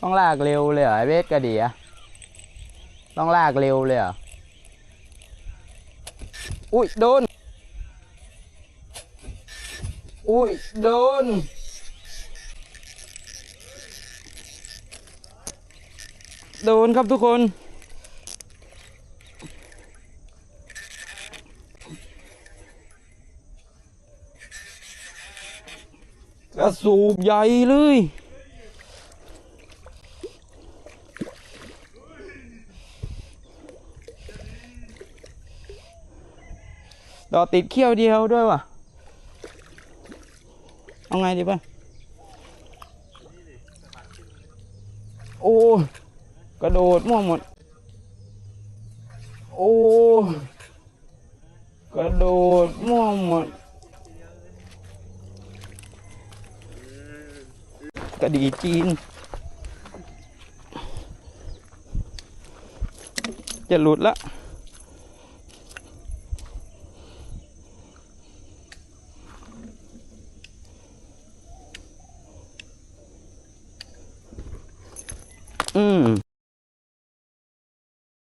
ต้องลากเร็วเลยเหรอไอเวทกระเดียต้องลากเร็วเลยเหรอ อุ้ยโดน อุ้ยโดน โดนครับทุกคนกระสูบใหญ่เลย ดอกติดเขี้ยวเดียวด้วยว่ะ เอาไงดีป่ะโอ้ยกระโดดมั่วหมด โอ้ยกระโดดมั่วหมด กระดีจีน จะหลุดละ 嗯。